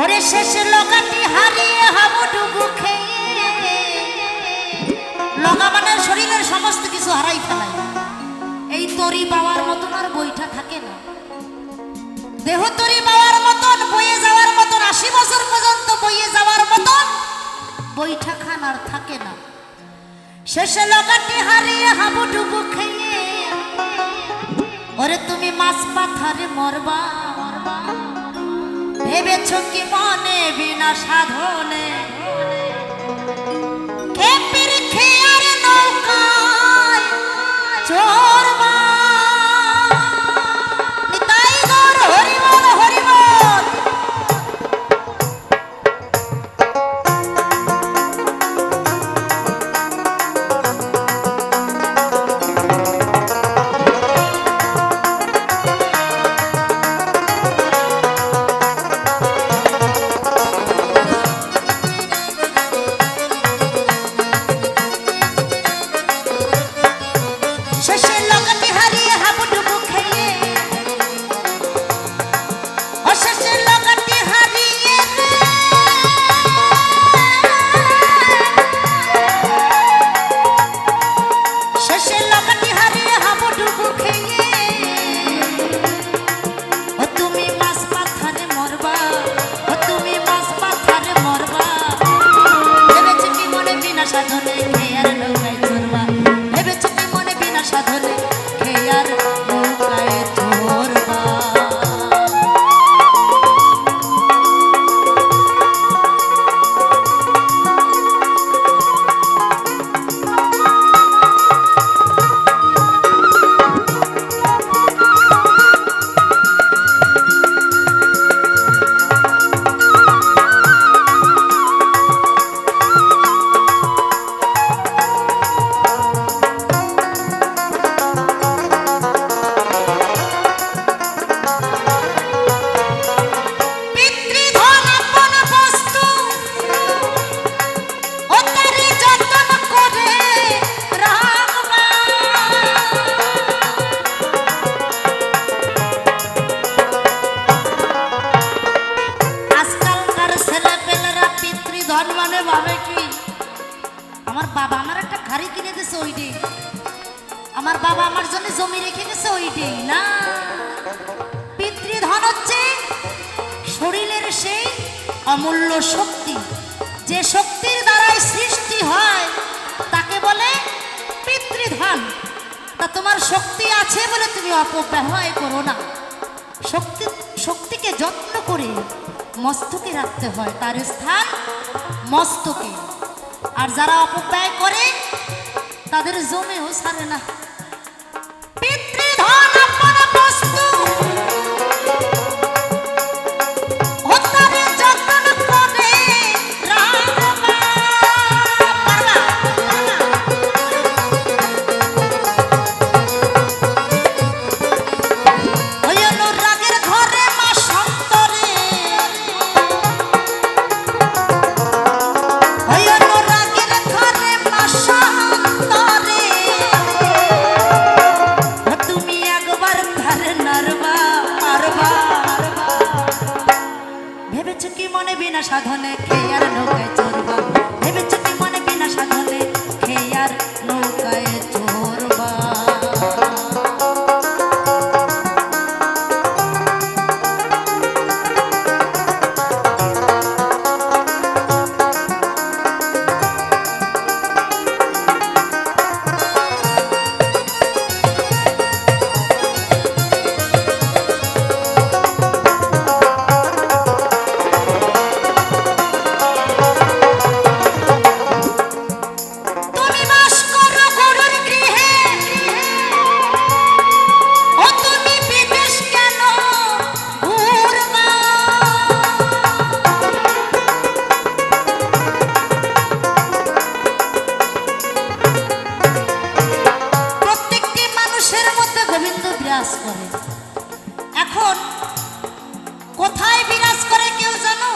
ওরে শেষ লগাটি হারিয়ে হাবুডুবু খেয়ে। লগা মানে শরীরের সমস্ত কিছু হারাই ফেলাই। এই তরি পাওয়ার মতন আর বইটা থাকে না। দেহ তরি পাওয়ার মতন, বইয়ে যাওয়ার মতন, আশি বছর পর্যন্ত বইয়ে যাওয়ার মতন বইটা খান আর থাকে না। শেষে লগাটি হারিয়ে হাবুডুবু খেয়ে। ওরে তুমি মাছ পাথারে মরবা মরবা। ভেবেছ কি মনে বিনা সাধনে? খেপির খেয়ার নৌকায় অমূল্য শক্তি। যে শক্তির দ্বারাই সৃষ্টি হয়, তাকে বলে পিতৃধন। তা তোমার শক্তি আছে বলে তুমি অপব্যবহার করো না। শক্তি, শক্তিকে যত্ন করে মস্তকে রাখতে হয়, তার স্থান মস্তকে। আর যারা অপব্যয় করে, তাদের জমেও ছাড়ে না। বিরাজ করে। এখন কোথায় বিরাজ করে কেউ জানো?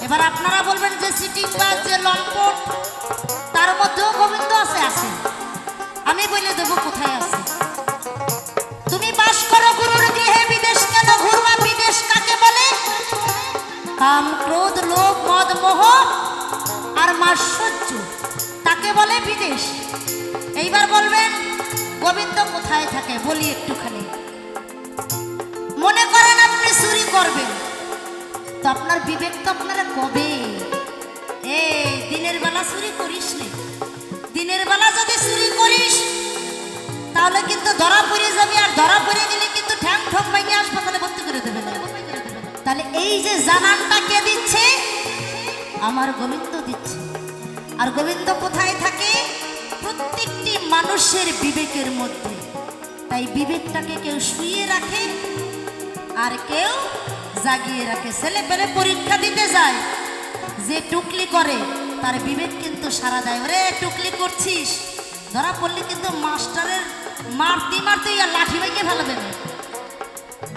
এবার আপনারা বলবেন যে সিটিং বা যে লম্পট, তার মধ্যেও গোবিন্দ আছে আছে। আমি বলে দেবো কোথায় আছে। তুমি বাস করো গুরুর গৃহে, বিদেশ কেন ঘুরবা? বিদেশ কাকে বলে? কাম, ক্রোধ, লোভ, মদ, মোহ আর মাৎসর্য তাকে বলে বিদেশ। এইবার বলবে গোবিন্দ কোথায় থাকে? বলি একটুখানি। মনে করেন আপনি চুরি করবেন। তো আপনার বিবেক তো আপনারা কবে? এ দিনের বেলা চুরি করিস নে। দিনের বেলা যদি চুরি করিস, তাহলে কিন্তু ধরা পড়ে যাবে আর ধরা পড়ে গেলে কিন্তু ঠ্যাং ঠক ভেঙে হাসপাতালে ভর্তি করে দেবে তাহলে এই যে জানানটা কে দিচ্ছে? আমার গোবিন্দ দিচ্ছে। আর গোবিন্দ কোথায় থাকে? প্রত্যেকটি মানুষের বিবেকের মধ্যে। তাই বিবেকটাকে কেউ শুয়ে রাখে আর কেউ জাগিয়ে রাখে ছেলে পেলে পরীক্ষা দিতে যায়। যে টুকলি করে, তার বিবেক কিন্তু সারা দেয়। ওরে, টুকলি করছিস? ধরা পড়লে কিন্তু মাস্টারের মারতে মারতে আর লাঠি ভেঙে ফেলবে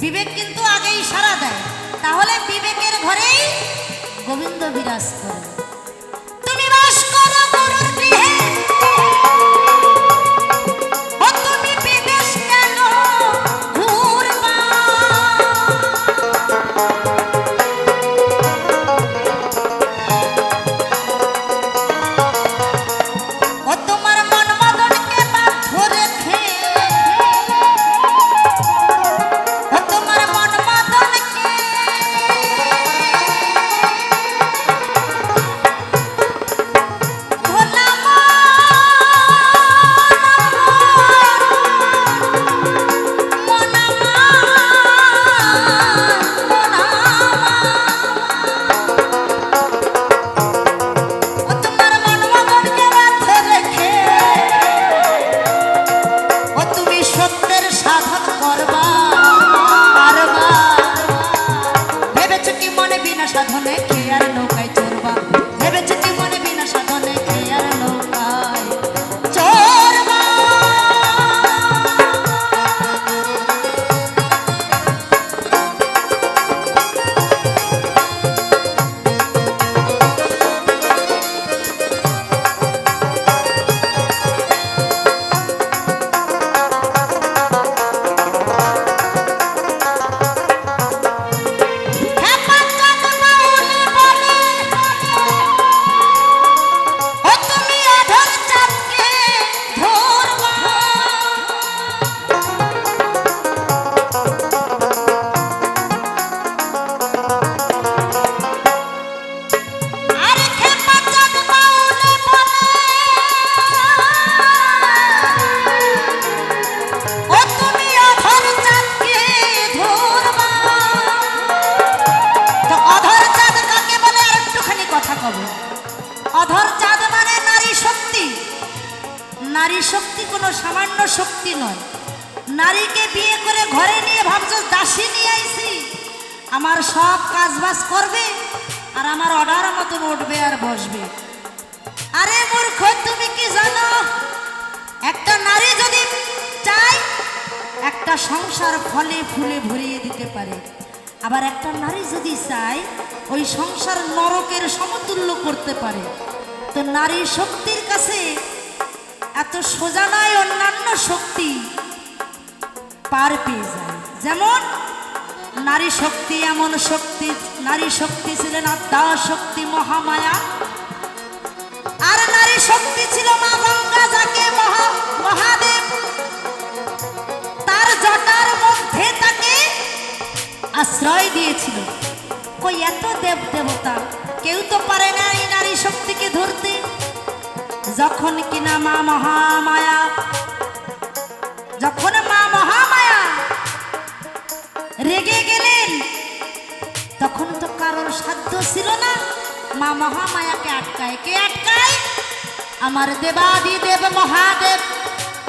বিবেক কিন্তু আগেই সারা দেয়। তাহলে বিবেকের ঘরেই গোবিন্দ বিরাজ করে। অধর চাঁদ মানে নারী শক্তি। নারী শক্তি কোনো সামান্য শক্তি নয়। নারীকে বিয়ে করে ঘরে নিয়ে ভাবছ, দাসী নিয়ে আইছি। আমার সব কাজ বাজ করবে আর আমার অর্ডার মতন উঠবে আর বসবে। আরে মূর্খ, তুমি কি জানো? একটা নারী যদি চায়, একটা সংসার ফলে ফুলে ভরিয়ে দিতে পারে। আবার একটা নারী যদি চায় ওই সংসার নরকের সমতুল্য করতে পারে। তো নারী শক্তির কাছে এত সোজা নয়, অন্যান্য শক্তি পার পেয়ে যায়। যেমন নারী শক্তি এমন শক্তি, নারী শক্তি ছিলেন আত্মা শক্তি মহামায়া। আর নারী শক্তি ছিল মা গঙ্গা, যাকে মহা, মহাদেব। তার জটার মধ্যে তাকে আশ্রয় দিয়েছিল। কই এত দেব দেবতা কেউ তো পারে না এই নারী শক্তিকে ধরতে। যখন কিনা মা মহামায়া, যখন মা মহামায়া রেগে গেলেন, তখন তো কারোর সাধ্য ছিল না। মা মহামায়াকে আটকায়। কে আটকায়? আমার দেবাদি দেব মহাদেব।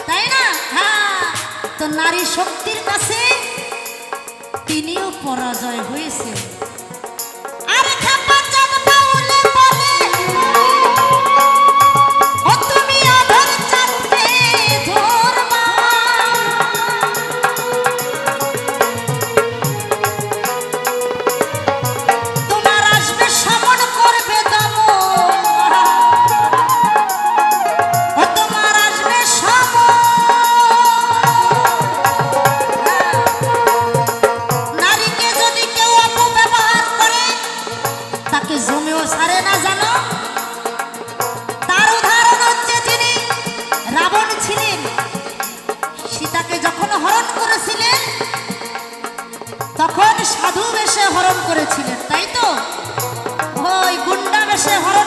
তাই না? হ্যাঁ। তো নারী শক্তির কাছে তিনিও পরাজয় হয়েছে সারে না জানো? তার উদাহরণ হচ্ছে যিনি রাবণ ছিলেন, সীতাকে যখন হরণ করেছিলেন, তখন সাধু বেশে হরণ করেছিলেন, তাই তো? ওই গুন্ডা বেশে হরণ